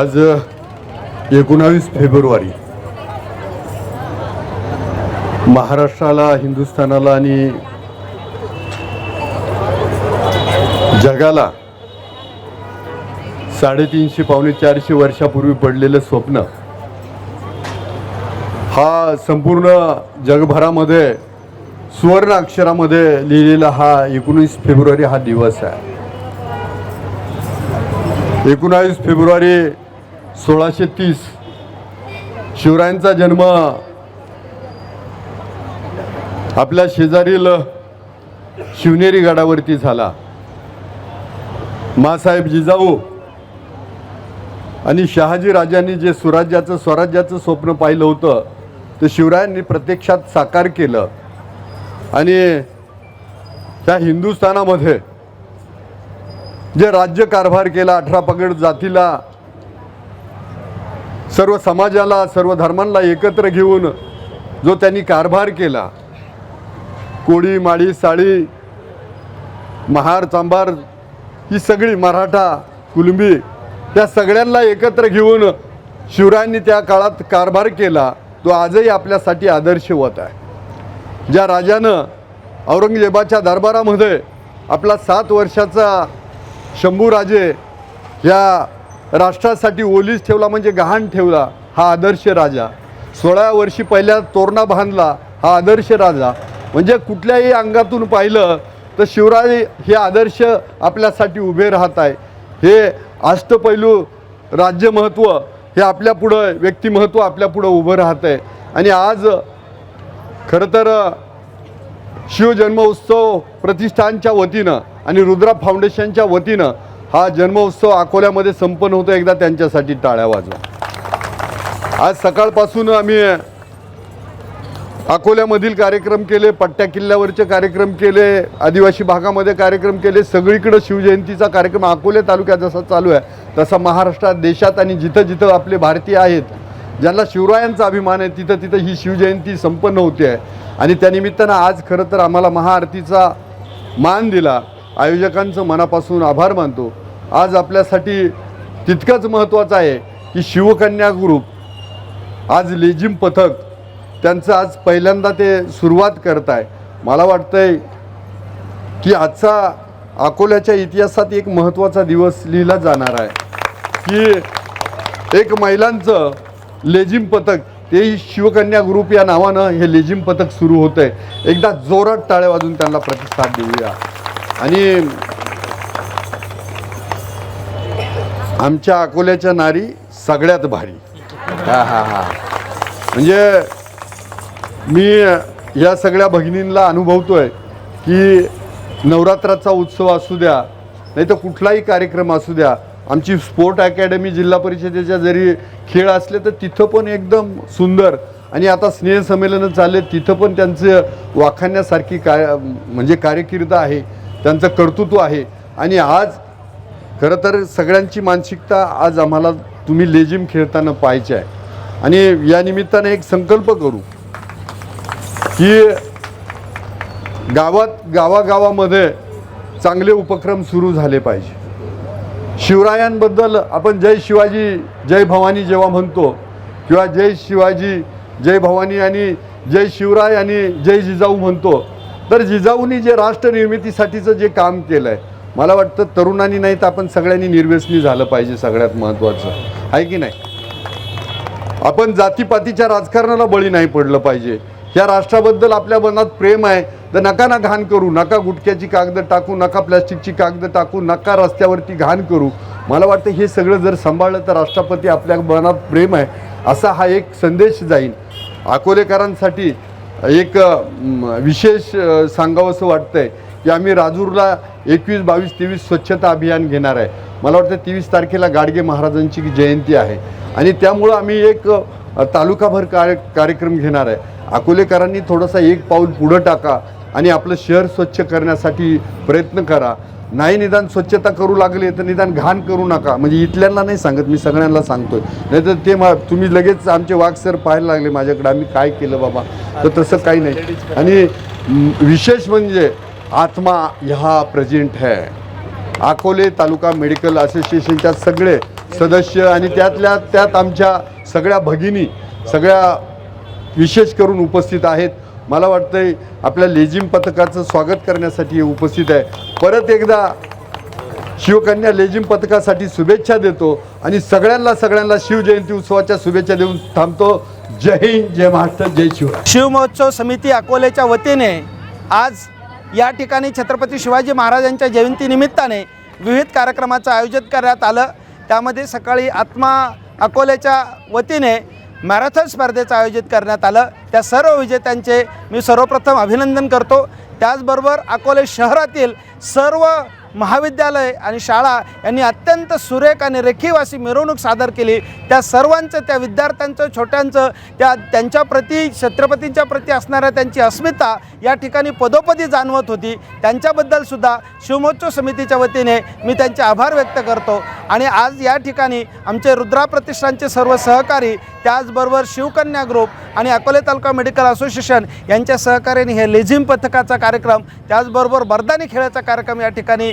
आज एकोणावीस फेब्रुवारी. महाराष्ट्राला हिंदुस्थानाला आणि जगाला साडेतीनशे पावणे चारशे वर्षापूर्वी पडलेलं स्वप्न हा संपूर्ण जगभरामध्ये सुवर्ण अक्षरामध्ये लिहिलेला हा एकोणीस फेब्रुवारी हा दिवस आहे. एकोणावीस फेब्रुवारी सोळाशे तीस. शिवरायांचा जन्म. आपल्या शेजारील शिवनेरी गडावरती झाला. मासाहेब जिजाऊ आणि शहाजी राजांनी जे स्वराज्याचं स्वराज्याचं स्वप्न पाहिलं होतं ते शिवरायांनी प्रत्यक्षात साकार केलं. आणि त्या हिंदुस्थानामध्ये जे राज्य कारभार केला अठरा पगड जातीला सर्व समाजाला सर्व धर्मांना एकत्र घेऊन जो त्यांनी कारभार केला कोळी माळी साळी महार चांभार ही सगळी मराठा कुलंबी त्या सगळ्यांना एकत्र घेऊन शिवरायांनी त्या काळात कारभार केला तो आजही आपल्यासाठी आदर्शवत आहे. ज्या राजानं औरंगजेबाच्या दरबारामध्ये आपला सात वर्षाचा शंभूराजे या राष्ट्रासाठी ओलीस ठेवला म्हणजे गहाण ठेवला हा आदर्श राजा. सोळा वर्षी पहिल्या तोरणा बांधला हा आदर्श राजा. म्हणजे कुठल्याही अंगातून पाहिलं तर शिवराय हे आदर्श आपल्यासाठी उभे राहत आहे. हे अष्टपैलू राज्यमहत्त्व हे आपल्यापुढं व्यक्तिमहत्त्व आपल्यापुढं उभं राहत आहे. आणि आज खरं तर शिवजन्मोत्सव प्रतिष्ठानच्या वतीनं आणि रुद्रा फाउंडेशनच्या वतीनं हा जन्मोत्सव अकोल्यामध्ये संपन्न होतो. एकदा त्यांच्यासाठी टाळ्या वाजवा. आज सकाळपासून आम्ही अकोल्यामधील कार्यक्रम केले पट्ट्या किल्ल्यावरचे कार्यक्रम केले आदिवासी भागामध्ये कार्यक्रम केले. सगळीकडं शिवजयंतीचा कार्यक्रम अकोले तालुक्यात जसा चालू आहे तसा महाराष्ट्रात देशात आणि जिथं जिथं आपले भारतीय आहेत ज्यांना शिवरायांचा अभिमान आहे तिथं तिथं ही शिवजयंती संपन्न होते. आहे आणि त्यानिमित्तानं आज खरं तर आम्हाला महाआरतीचा मान दिला. आयोजकांचं मनापासून आभार मानतो. आज आपल्यासाठी तितकंच महत्त्वाचं आहे की शिवकन्या ग्रुप आज लेझिम पथक त्यांचं आज पहिल्यांदा ते सुरुवात करत आहे मला वाटतंय की आजचा अकोल्याच्या इतिहासात एक महत्त्वाचा दिवस लिहिला जाणार आहे. की एक महिलांचं लेझिम पथक तेही शिवकन्या ग्रुप या नावानं हे लेझिम पथक सुरू होतं आहे एकदा जोरात टाळ्या वाजून त्यांना प्रतिसाद देऊया. आणि आमच्या अकोल्याच्या नारी सगळ्यात भारी. हा हा हा. म्हणजे मी या सगळ्या भगिनींना अनुभवतोय की नवरात्राचा उत्सव असू द्या नाही तर कुठलाही कार्यक्रम असू द्या आमची स्पोर्ट अकॅडमी जिल्हा परिषदेच्या जरी खेळ असले तर तिथं पण एकदम सुंदर आणि आता स्नेहसंमेलनं चालले तिथं पण त्यांचं वाखाणण्यासारखी काय म्हणजे कार्यकिर्द आहे. त्यांचं कर्तृत्व आहे. आणि आज खरं तर सगळ्यांची मानसिकता आज आम्हाला तुम्ही लेझिम खेळताना पाहायचे आहे. आणि या निमित्तानं एक संकल्प करू की गावात गावागावामध्ये चांगले उपक्रम सुरू झाले पाहिजे. शिवरायांबद्दल आपण जय शिवाजी जय भवानी जेव्हा म्हणतो किंवा जय शिवाजी जय भवानी आणि जय शिवराय आणि जय जिजाऊ म्हणतो तर जिजाऊनी जे राष्ट्र निर्मितीसाठीचं जे काम केलं आहे मला वाटतं तरुणांनी नाही तर आपण सगळ्यांनी निर्व्यसनी झालं पाहिजे सगळ्यात महत्त्वाचं. आहे की नाही? आपण जातीपातीच्या राजकारणाला बळी नाही पडलं पाहिजे. या राष्ट्राबद्दल आपल्या मनात प्रेम आहे तर नका ना घाण करू नका गुटख्याची कागदं टाकू नका प्लॅस्टिकची कागदं टाकू नका रस्त्यावरती घाण करू. मला वाटतं हे सगळं जर सांभाळलं तर राष्ट्रपती आपल्या मनात प्रेम आहे असा हा एक संदेश जाईल. अकोलेकरांसाठी एक विशेष अं, सांगावंसं वाटतंय की आम्ही राजूरला एकवीस बावीस तेवीस स्वच्छता अभियान घेणार आहे. मला वाटतं तेवीस तारखेला गाडगे महाराजांची जयंती आहे. आणि त्यामुळं आम्ही एक तालुकाभर कार्य कार्यक्रम घेणार आहे. अकोलेकरांनी थोडासा एक पाऊल पुढं टाका आणि आपलं शहर स्वच्छ करण्यासाठी प्रयत्न करा. नाही निदान स्वच्छता करू लागले तर निदान घाण करू नका. म्हणजे इथल्यांना नाही सांगत मी सगळ्यांना सांगतोय. नाही तर ते मा तुम्ही लगेच आमचे वाघ सर पाहायला लागले माझ्याकडे आम्ही काय केलं बाबा? तर तसं काही नाही. आणि विशेष म्हणजे आत्मा ह्या प्रेझेंट है. अकोले तालुका मेडिकल असोसिएशनच्या सगळे सदस्य आणि त्यातल्या त्यात आमच्या सगळ्या भगिनी सगळ्या विशेष करून उपस्थित आहेत. मला वाटतंय आपल्या लेझिम पथकाचं स्वागत करण्यासाठी उपस्थित आहे. परत एकदा शिवकन्या लेझिम पथकासाठी शुभेच्छा देतो आणि सगळ्यांना सगळ्यांना शिवजयंती उत्सवाच्या शुभेच्छा देऊन थांबतो. जय हिंद जय महाराष्ट्र जय शिव शिवमहोत्सव समिती अकोल्याच्या वतीने आज या ठिकाणी छत्रपती शिवाजी महाराजांच्या जयंतीनिमित्ताने विविध कार्यक्रमाचं आयोजन करण्यात आलं. त्यामध्ये सकाळी आत्मा अकोल्याच्या वतीने मॅरेथॉन स्पर्धेचं आयोजित करण्यात आलं. त्या सर्व विजेत्यांचे मी सर्वप्रथम अभिनंदन करतो. त्याचबरोबर अकोले शहरातील सर्व महाविद्यालय आणि शाळा यांनी अत्यंत सुरेख आणि रेखीव अशी मिरवणूक सादर केली. त्या सर्वांचं त्या विद्यार्थ्यांचं छोट्यांचं त्या त्यांच्या प्रती छत्रपतींच्या प्रती असणाऱ्या त्यांची अस्मिता या ठिकाणी पदोपदी जाणवत होती. त्यांच्याबद्दलसुद्धा शिवमोत्सव समितीच्या वतीने मी त्यांचे आभार व्यक्त करतो. आणि आज या ठिकाणी आमचे रुद्रा प्रतिष्ठानचे सर्व सहकारी त्याचबरोबर शिवकन्या ग्रुप आणि अकोले तालुका मेडिकल असोसिएशन यांच्या सहकार्याने हे लेझिम पथकाचा कार्यक्रम त्याचबरोबर बरदानी खेळाचा कार्यक्रम या ठिकाणी